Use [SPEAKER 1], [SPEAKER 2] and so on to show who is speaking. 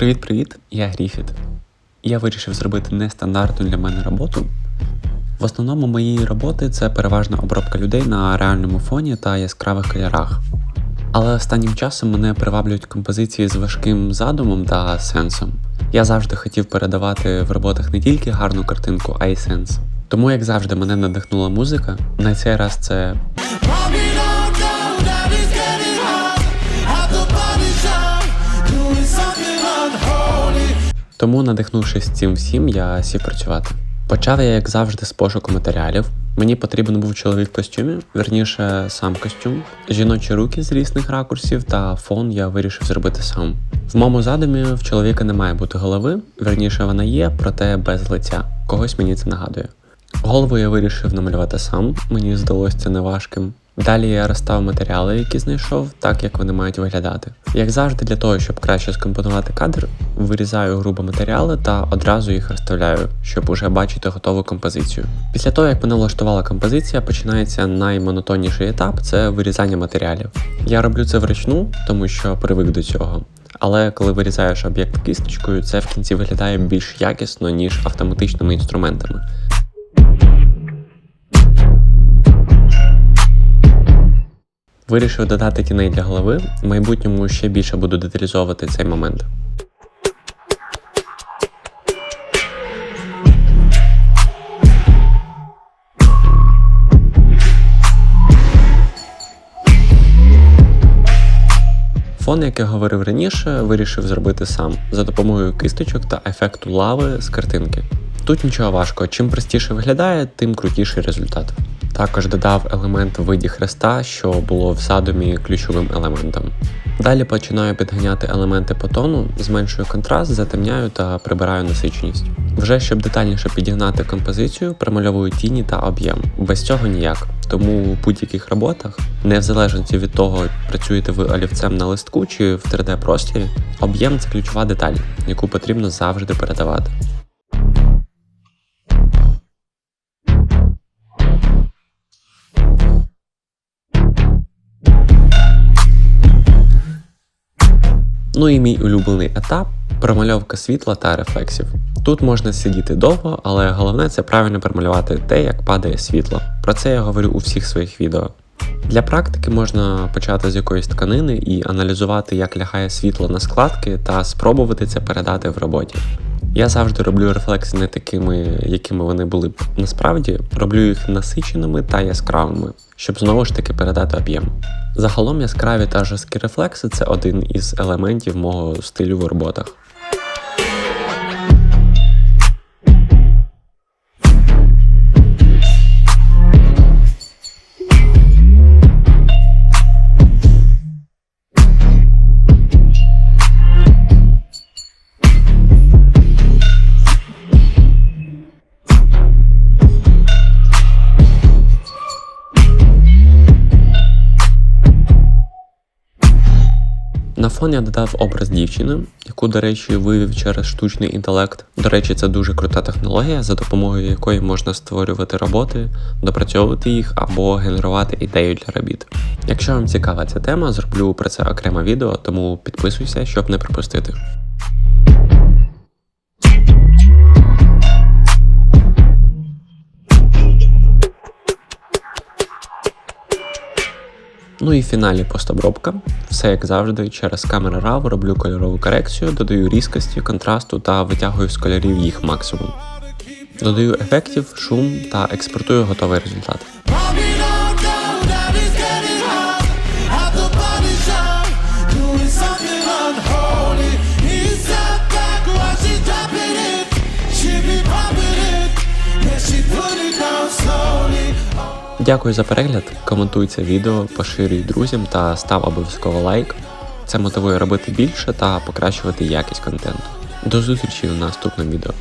[SPEAKER 1] Привіт-привіт, я Гріфіт. Я вирішив зробити нестандартну для мене роботу. В основному мої роботи це переважна обробка людей на реальному фоні та яскравих кольорах. Але останнім часом мене приваблюють композиції з важким задумом та сенсом. Я завжди хотів передавати в роботах не тільки гарну картинку, а й сенс. Тому, як завжди, мене надихнула музика. На цей раз це Тому, надихнувшись цим всім, я сів працювати. Почав я, як завжди, з пошуку матеріалів. Мені потрібен був чоловік в костюмі, верніше сам костюм, жіночі руки з різних ракурсів та фон я вирішив зробити сам. В моєму задумі в чоловіка не має бути голови, верніше вона є, проте без лиця. Когось мені це нагадує. Голову я вирішив намалювати сам, мені здалося це неважким. Далі я розстав матеріали, які знайшов, так як вони мають виглядати. Як завжди, для того, щоб краще скомпонувати кадр, вирізаю грубо матеріали та одразу їх розставляю, щоб уже бачити готову композицію. Після того, як мене влаштувала композиція, починається наймонотонніший етап це вирізання матеріалів. Я роблю це вручну, тому що привик до цього. Але коли вирізаєш об'єкт кисточкою, це в кінці виглядає більш якісно, ніж автоматичними інструментами. Вирішив додати тіней для голови. В майбутньому ще більше буду деталізовувати цей момент. Фон, як я говорив раніше, вирішив зробити сам за допомогою кисточок та ефекту лави з картинки. Тут нічого важкого, чим простіше виглядає, тим крутіший результат. Також додав елемент в виді хреста, що було в задумі ключовим елементом. Далі починаю підганяти елементи по тону, зменшую контраст, затемняю та прибираю насиченість. Вже щоб детальніше підігнати композицію, промальовую тіні та об'єм. Без цього ніяк. Тому в будь-яких роботах, не в залежності від того, працюєте ви олівцем на листку чи в 3D-просторі, об'єм це ключова деталь, яку потрібно завжди передавати. Ну і мій улюблений етап промальовка світла та рефлексів. Тут можна сидіти довго, але головне це правильно промалювати те, як падає світло. Про це я говорю у всіх своїх відео. Для практики можна почати з якоїсь тканини і аналізувати, як лягає світло на складки, та спробувати це передати в роботі. Я завжди роблю рефлекси не такими, якими вони були б насправді, роблю їх насиченими та яскравими, щоб знову ж таки передати об'єм. Загалом яскраві та жорсткі рефлекси це один із елементів мого стилю в роботах. На фон я додав образ дівчини, яку, до речі, вивів через штучний інтелект. До речі, це дуже крута технологія, за допомогою якої можна створювати роботи, допрацьовувати їх або генерувати ідею для робіт. Якщо вам цікава ця тема, зроблю про це окреме відео, тому підписуйся, щоб не пропустити. Ну і в фіналі постобробка. Все як завжди, через камери RAW роблю кольорову корекцію, додаю різкості, контрасту та витягую з кольорів їх максимум. Додаю ефектів, шум та експортую готовий результат. Дякую за перегляд, коментуй це відео, поширюй друзям та став обов'язково лайк. Це мотивує робити більше та покращувати якість контенту. До зустрічі у наступному відео.